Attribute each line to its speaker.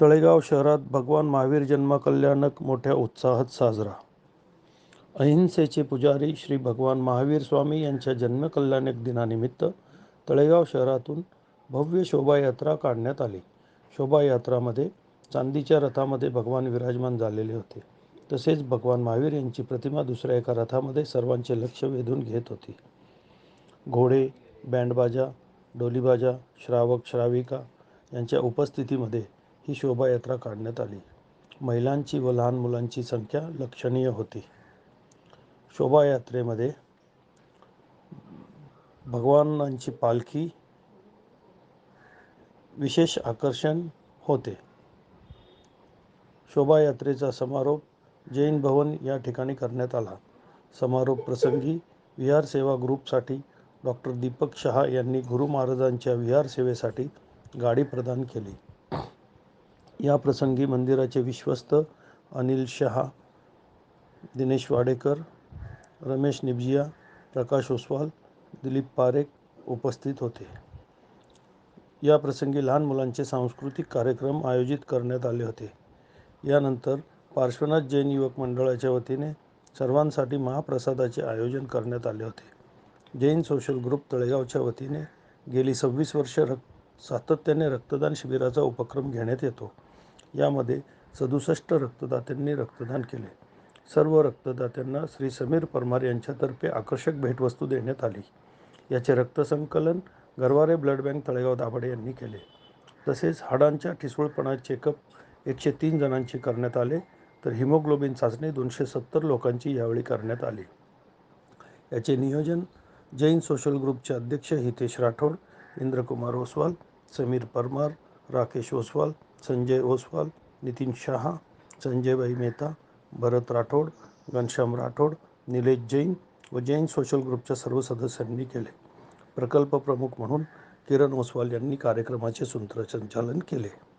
Speaker 1: तळेगाव शहरात भगवान महावीर जन्मकल्याणक मोठ्या उत्साहात साजरा. अहिंसेचे पुजारी श्री भगवान महावीर स्वामी यांच्या जन्मकल्याणक दिनानिमित्त तळेगाव शहरातून भव्य शोभायात्रा काढण्यात आली. शोभायात्रामध्ये चांदीच्या रथामध्ये भगवान विराजमान झालेले होते. तसेच भगवान महावीर यांची प्रतिमा दुसऱ्या एका रथामध्ये सर्वांचे लक्ष वेधून घेत होती. घोडे बँडबाजा डोलीबाजा श्रावक श्राविका यांच्या उपस्थितीमध्ये ही शोभायात्रा काढण्यात आली. महिलांची व लहान मुलांची संख्या लक्षणीय होती. शोभायात्रेमध्ये भगवानांची पालखी विशेष आकर्षण होते. शोभायात्रेचा समारोप जैन भवन या ठिकाणी करण्यात आला. समारोप प्रसंगी विहार सेवा ग्रुपसाठी डॉक्टर दीपक शहा यांनी गुरु महाराजांच्या विहार सेवेसाठी गाडी प्रदान केली. या प्रसंगी मंदिराचे विश्वस्त अनिल शहा दिनेश वाडेकर रमेश निबजिया प्रकाश ओसवाल दिलीप पारेख उपस्थित होते. या प्रसंगी लहान मुलांचे सांस्कृतिक कार्यक्रम आयोजित करण्यात आले होते. यानंतर पार्श्वनाथ जैन युवक मंडळाच्या वतीने सर्वांसाठी महाप्रसादाचे आयोजन करण्यात आले होते. जैन सोशल ग्रुप तळेगावच्या वतीने गेली सव्वीस वर्ष रक्त सातत्याने रक्तदान शिबिराचा उपक्रम घेण्यात येतो. यामध्ये सदुसष्ट रक्तदात्यांनी रक्तदान केले. सर्व रक्तदात्यांना श्री समीर परमार यांच्यातर्फे आकर्षक भेटवस्तू देण्यात आली. याचे रक्तसंकलन गरवारे ब्लड बँक तळेगाव दाभाडे यांनी केले. तसेच हाडांच्या ठिसूळपणा चेकअप एकशे तीन जणांचे करण्यात आले तर हिमोग्लोबिन चाचणी दोनशे सत्तर लोकांची यावेळी करण्यात आली. याचे नियोजन जैन सोशल ग्रुपचे अध्यक्ष हितेश राठोड इंद्रकुमार ओसवाल समीर परमार राकेश ओसवाल संजय ओसवाल नितीन शहा संजयबाई मेहता भरत राठोड घनश्याम राठोड निलेश जैन व जैन सोशल ग्रुपच्या सर्व सदस्यांनी केले. प्रकल्प प्रमुख म्हणून किरण ओसवाल यांनी कार्यक्रमाचे सूत्रसंचालन केले.